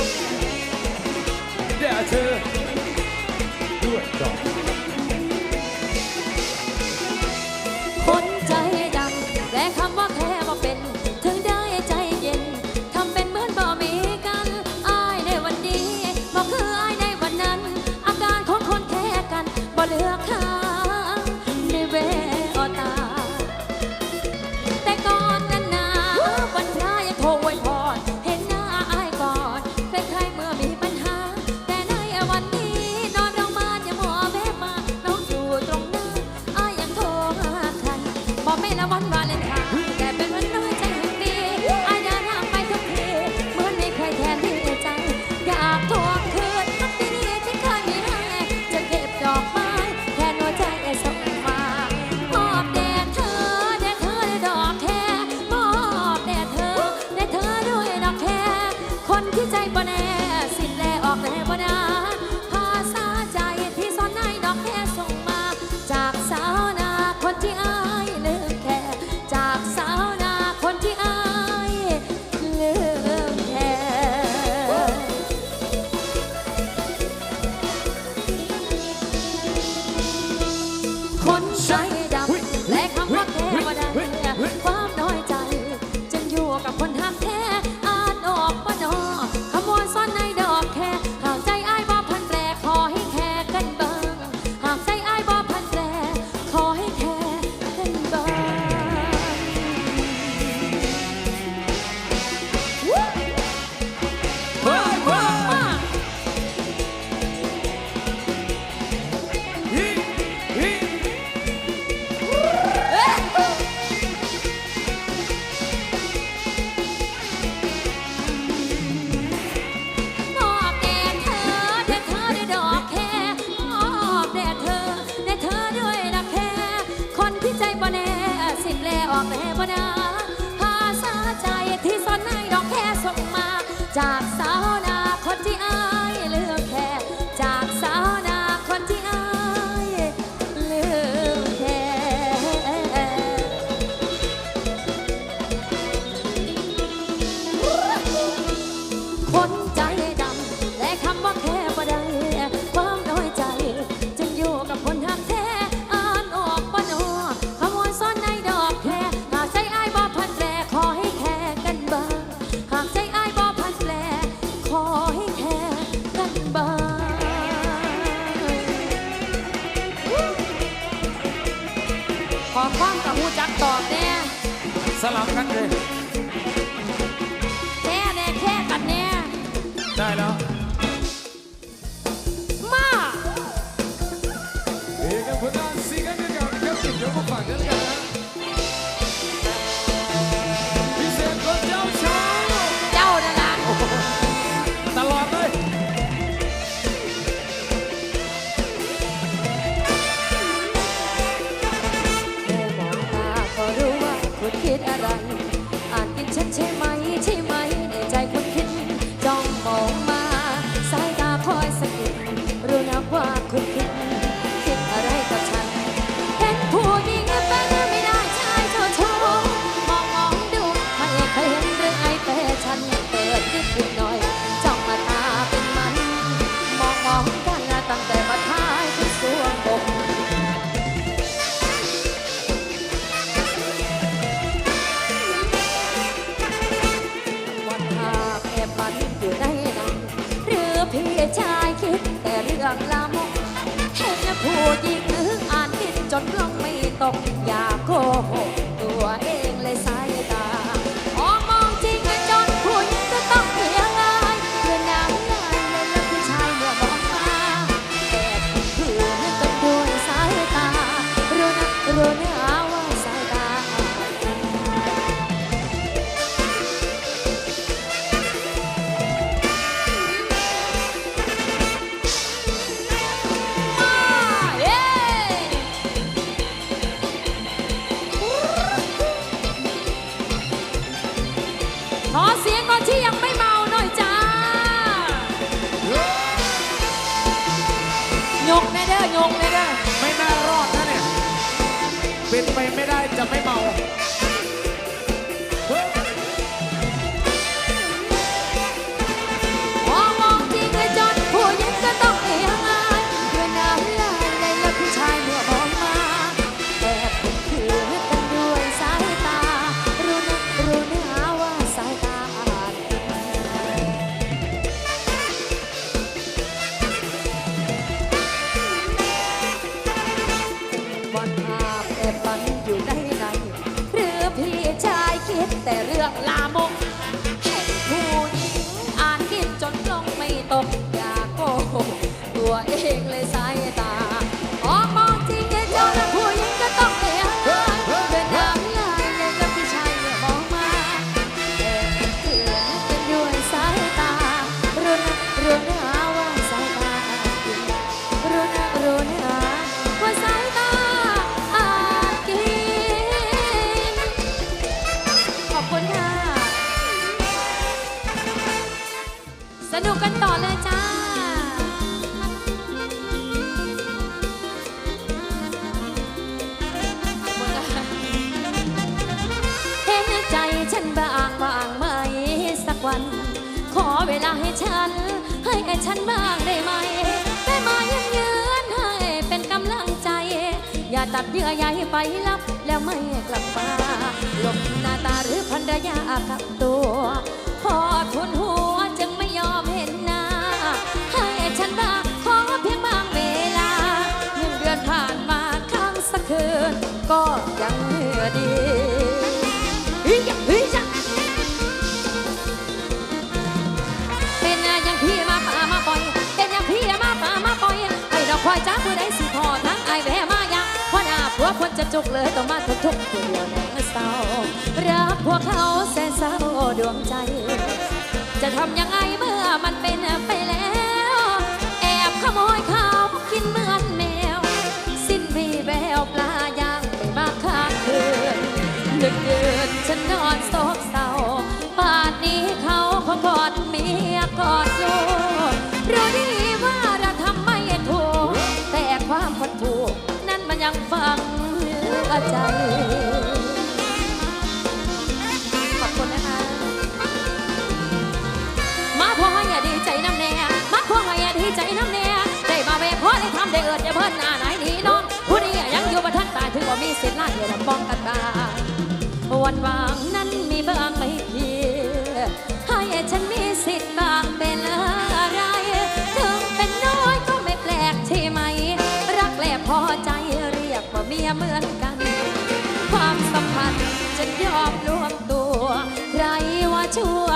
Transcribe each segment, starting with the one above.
Thank you. อยู่กับคน Tyler. ไม่ได้จะไม่เมา ฉัน ให้ฉันบ้างได้ไหม ได้มายังยืนให้เป็นกำลังใจ อย่าตัดเยื่อใยไปลับ แล้วไม่กลับมาหลบหน้าตาหรือพันรยากับตัว พอทุนหัว ควรจะจุกเลยต้องมาทุกทุกๆผู้เดียวแน่เศร้ารักพวกเขาแสนเศร้าดวงใจ จะทำยังไงเมื่อมันเป็นไปแล้ว แอบขโมยข้าวกินเหมือนแมว สิ้นวีแววปลาย่างไม่มาค้างคืนดึกเดินฉันนอนโศกเศร้าป่านนี้เขาคงกอดเมียกอดลูกรู้ดีว่าเราทำไม่ถูกแต่ความคนถูกนั้นมันยังฟัง ใจ ขอบคุณนะคะ มาพ่ออย่าดีใจน้ำแน่ มาพ่ออย่าดีใจน้ำแน่ ได้มาเวพ่อได้ทำได้เอิดได้เพิ่นหน้าไหนหนีน้องผู้นี้ยังอยู่บ่ทันตายถือว่ามีสิทธิ์ล่ให้ลำป้องกันบ้างวันวางนั้นมีบ้างไหมพี่ให้ฉันมีสิทธิ์บ้างเป็นอะไรถึงเป็นน้อยก็ไม่แปลกใช่ไหม รักและพอใจเรียกว่าเมียเหมือนกัน อบรวมตัว ใครว่าชั่ว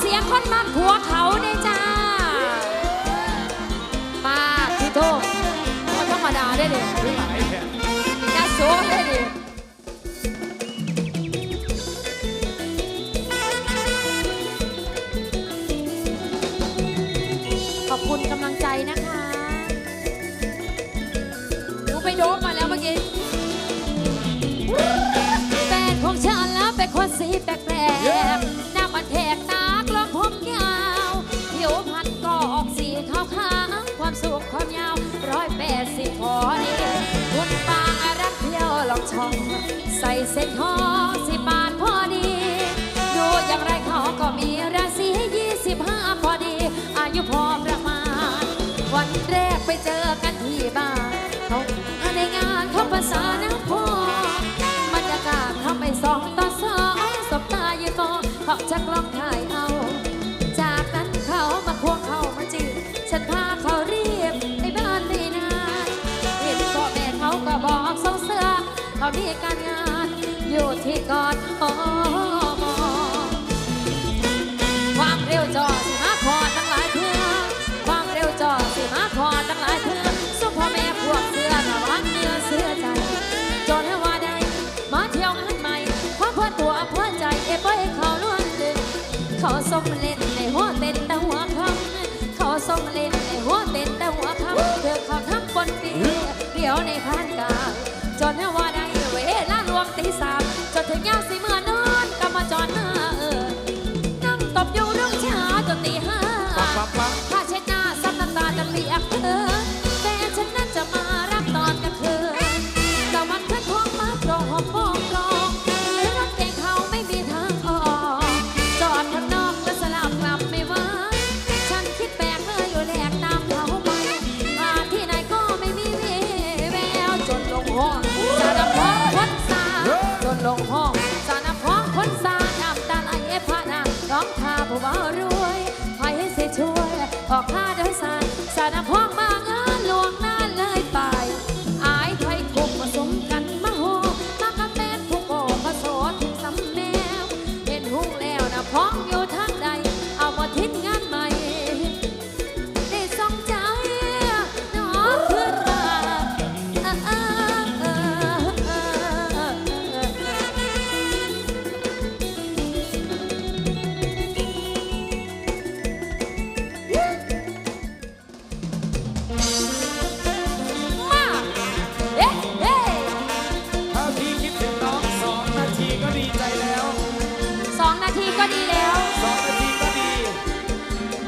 เสียงคนมันผัวเขาเนี่ยจ้าป้าที่โทษธรรมดาได้เลยหรือหลายแค่อย่าโซเลยดิขอบคุณกำลังใจนะคะหนูไปโดบมาแล้วเมื่อกี้แฟนของฉันแล้วเป็นคนสีแปลกๆ สิขอดีคุณปางรักเที่ยวลองช่อง ใส่เส้นทองสิบ การงานอยู่ที่กอดหอมความเร็วจอสิมาพอตั้งหลายเทื่อความเร็วจอสิมาพอตั้งหลายเทื่อสุพ่อแม่พวกเสื้อระวังเนื้อเสื้อใจจนให้ว่าได้มาเที่ยวงานใหม่เพราะเพื่อตัวเพื่อใจเอ้ยเขาล้วนดึงเขาส่งเล่นในหัวเต้นแต่หัวคำเขาส่งเล่นในหัวเต้นแต่หัวคำเธอเขาทำบนปีเดี๋ยวในพานกลางจนให้ว่า ร้อ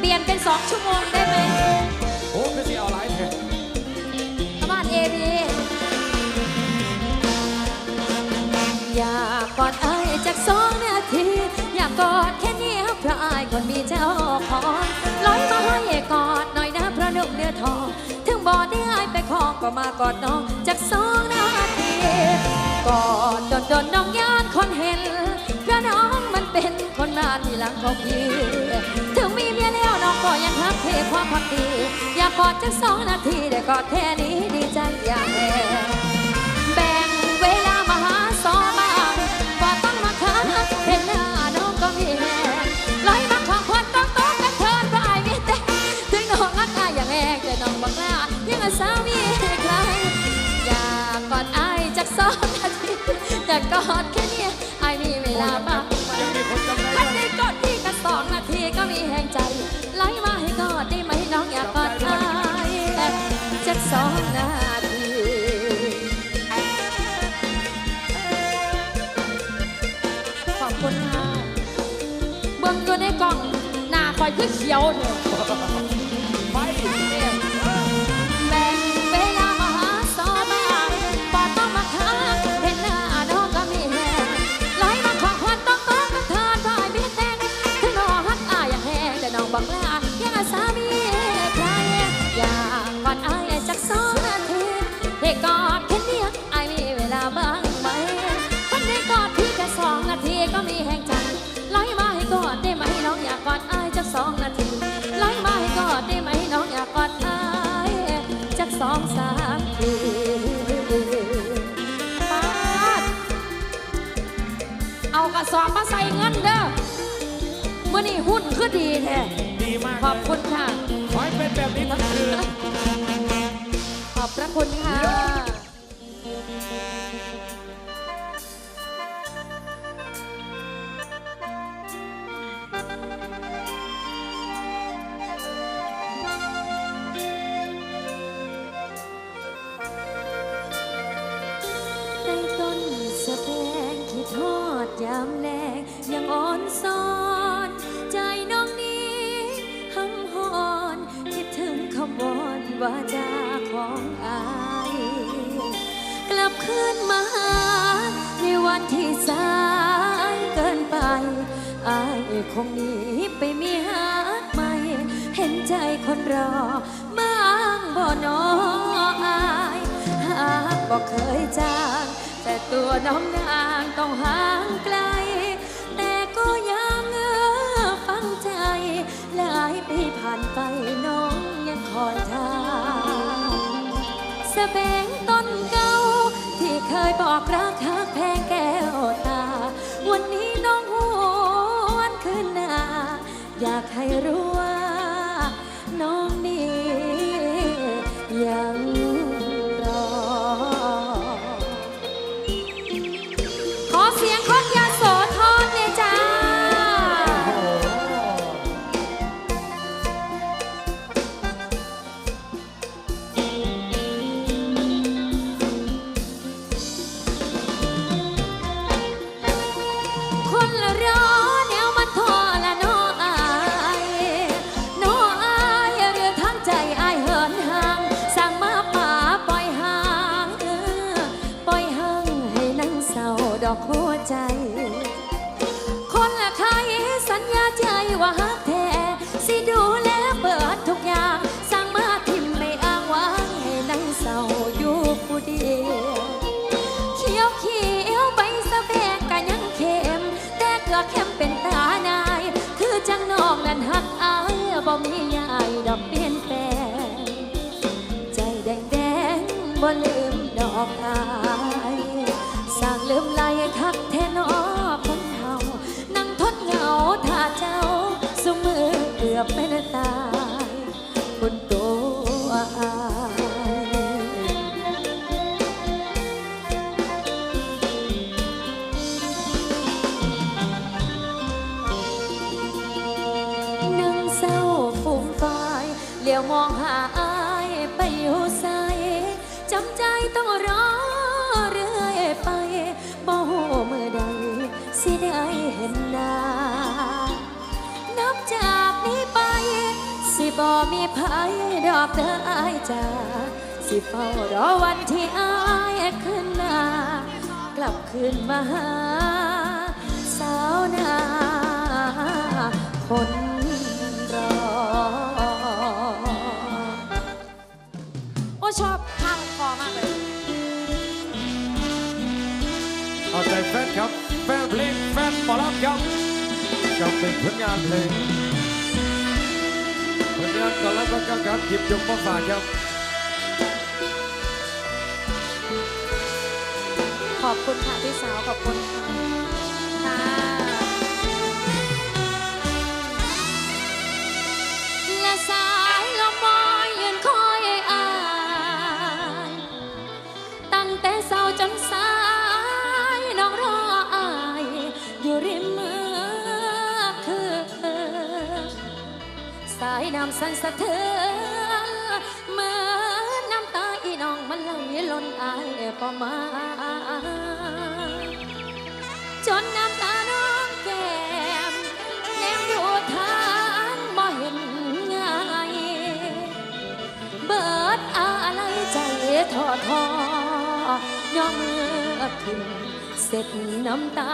สองชั่วโมงได้ไหมโอ้คือสิเอาหลายแท้บ้านเอบีอยากกอดไอ้ายจากสองนาที อยากกอดแค่นี้เพราะไอ้ายคนมีเจ้าของลอยมาให้กอดหน่อยนะเพราะนุ่มเนื้อทองถึงบอดได้ไอ้ายไปคล้องก็มากอดน้องจากสองนาที กอดโดนโดนๆน้องยานคนเห็นเพราะน้องมัน เป็นคนมาที่หลังของพี่ถึงมีเมียแล้วน้องก็ยังรักเทความพักดีอยากกอดจักสองนาทีได้กอดแค่นี้ดีใจอย่างแรงแบ่งเวลามาหาสอบ้างก็ต้องมาค้างเห็นหน้าน้องก็มีแรงลอยมาของควันต้องต้องกันเทินไปมีแต่ถึงน้องรักอายอย่างแรงแต่น้องบักลายังอาสามีใครอยากกอดอายจากสองนาทีแต่กอดแค่นี้ยอายมีเวลาบ้าง คอย มื่อนี้หุ้นคือดีแท้ดีมากขอบคุณค่ะ ขอให้เป็นแบบนี้ทั้งคืนขอบพระคุณค่ะในต้นสะแพงที่ทอดยามแลงยังอ่อนซ้อน ในวันที่สายเกินไปอายคงหนีไปมีหาใหม่ เห็นใจคนรอบ้างบ่นออายหากบอกเคยจางแต่ตัวน้องนางต้องห่างไกล แต่ก็ยังเงอฟังใจหลายปีผ่านไปน้องยังคอยท่าสะแบงต้นเก่าที่เคยบอกรักหักแพงแก้วตา วันนี้น้องหวนขึ้นหน้า อยากให้รู้ ดอกหัวใจ คนละใครสัญญาใจว่าฮักแท้สิดูแลเปิดทุกอย่างสั่งมาทิมไม่อ้างว้างให้นั่งเศร้าอยู่ผู้เดียวเขียวเขียวใบสะแบกกันยังเข็มแต่เกลือเข้มเป็นตานาย คือจังน้องนั้นหักอายบ่มียายดอกเปลี่ยนแปลงใจแดงแดงๆบ่ลืมดอกอา เป็นตายบนตัวอายนั่งเศร้าฟูมฟายเหลียวมองหาอายไปอยู่ใสจำใจต้องรอเรื่อยไปบ่หูมือ บจากนี้ไปสิมีภัยดอกเด้ออายจ้าสิเฝ้ารอวันที่อายขึ้นมากลับคืนมาหาสาวนาคนรอ โอ้ชอบทางคอมากเลย เอาใจแฟนครับ แฟนเพลงแฟนหมอลำครับกับเป็นผลงานเพลง ผลงานก่อนแล้วก็ครับหยิบยกมาฝากครับ ขอบคุณค่ะพี่สาวขอบคุณค่ะ อนสั่นสะเทือนเมือน้ำตาอีน้องมันไหลล้นอายพอมาจนน้ำตาน้องแก้มแนมดูทางบ่เห็นง่ายเบิดอะไรใจท้อทอย่อมือขึ้นเสร็จน้ำตา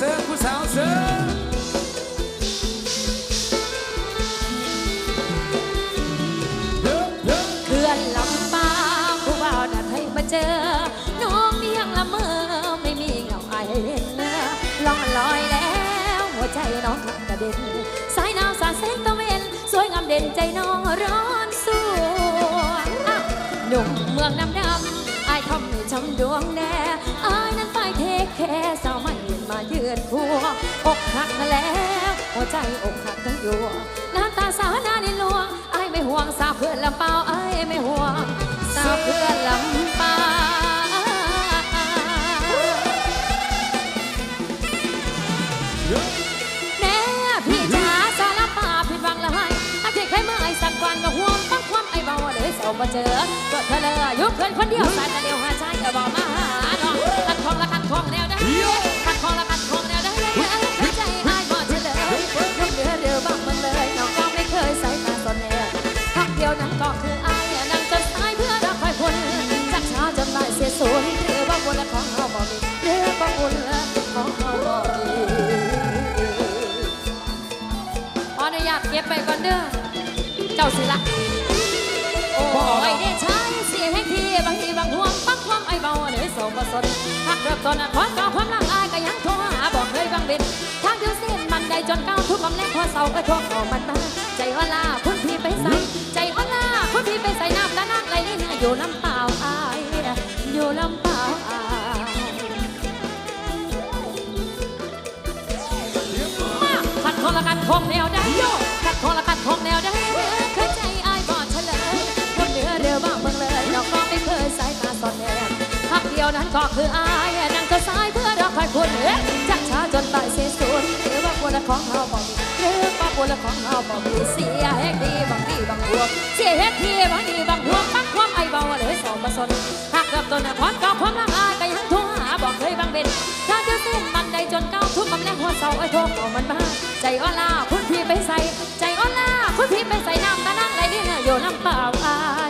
เสริมเสริมผู้สาวเสิร์ฟเพื่อนลำปางผู้บ่าวนัดให้มาเจอ น้องเมียงละเมอไม่มีเงาไอเห็นเนื้อลองลอยแล้ว หัวใจน้องกระเด็น สายนาวสาดแสงตะเวนสวยงามเด่นใจน้องร้อนสวงอะหนุ่มเมืองน้ำดำไอายทำให้ช้ำดวงแน่อนั้นไปเทคแค่สาวไม่เห็น มาเยือนพัวอกหักมาแล้ว หัวใจอกหักทั้งยวงน้ำตาสาวหน้าในหลวงไอายไม่ห่วงสาวเพื่อนลำเปล่าไอายไม่ห่วงสาวเพื่อนลำเปล่าแน่พี่จ๋าสารป่าผิดหวังละให้อาทิตย์ใครมาไอ้สักวันก็ห่วงตั้งความไอ้เบาเลยเสามาเจอก็เธอเลยยุคเพื่อนคนเดียวสายตาเดียวหาชายก็บอกมาหา เลยโสมสนพักเริ่มต้นขอก่อความลังอายก็ยังโทรหาบอกเลยบางบ็ดทางเดียวเส้นมันได้จนก้าวทุกคำแรกพอเสาก็โทรขอมันมาใจอ่อนลาคุณพี่ไปใส่ใจอ่อนลาคุณพี่ไปใส่น้ำตานักไหลนี่นะอยู่ลำเปล่าอายอยู่ลำเปล่าอายมาขัดขอละกันของแนวได้โยขัดขอละกันของแนวได้ นั้นก็คืออายนั่งก็สายเพื่อรักใครคนเอ๊ะจากช้าจนบ่ายเสียสูญหรือว่าควรละของเฮาบ่มีหรือว่าควรละของเฮาบ่มีเสียแหกดีบางดีบางหัวเสียแหกดีบางดีบางหัวปักความไอเบาเลยสองมาสนหักเริ่มต้นนะความเก่าความรักอายก็ยังโทรหาบอกเคยบางเบ็นถ้าจะเส้นมันได้จนเก้าทุกคำแรกหัวเสาไอ้โทรเอามันมาใจอ่อนลาคุณพี่ไปใส่ใจอ่อนลาคุณพี่ไปใส่น้ำตานั่งไหลนี่นะโยน้ำเปล่าอาย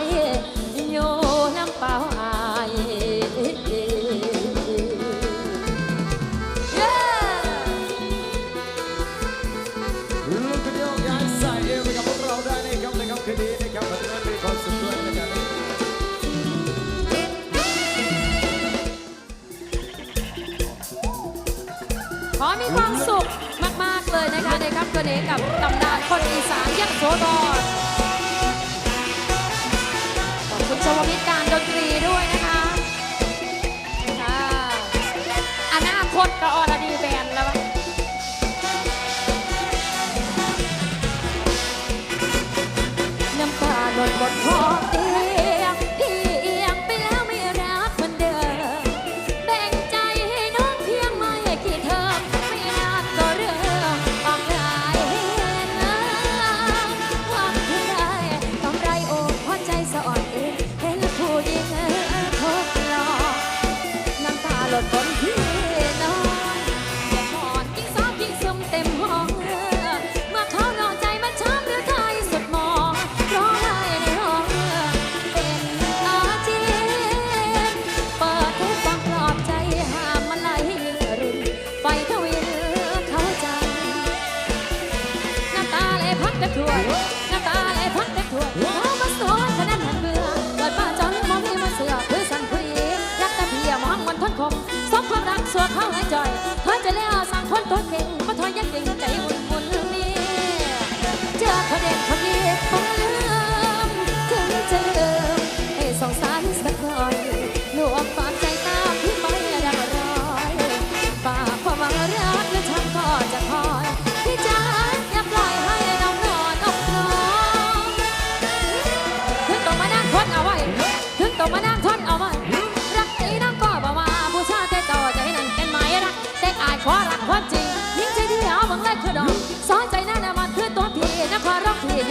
กับตำนานคนอีสานยักษ์โสธรขอบคุณชมวิทย์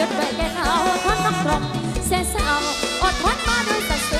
ดไว้แก่เขาทนต้องตรงเสียสาวอดทนมาด้วยสัตย์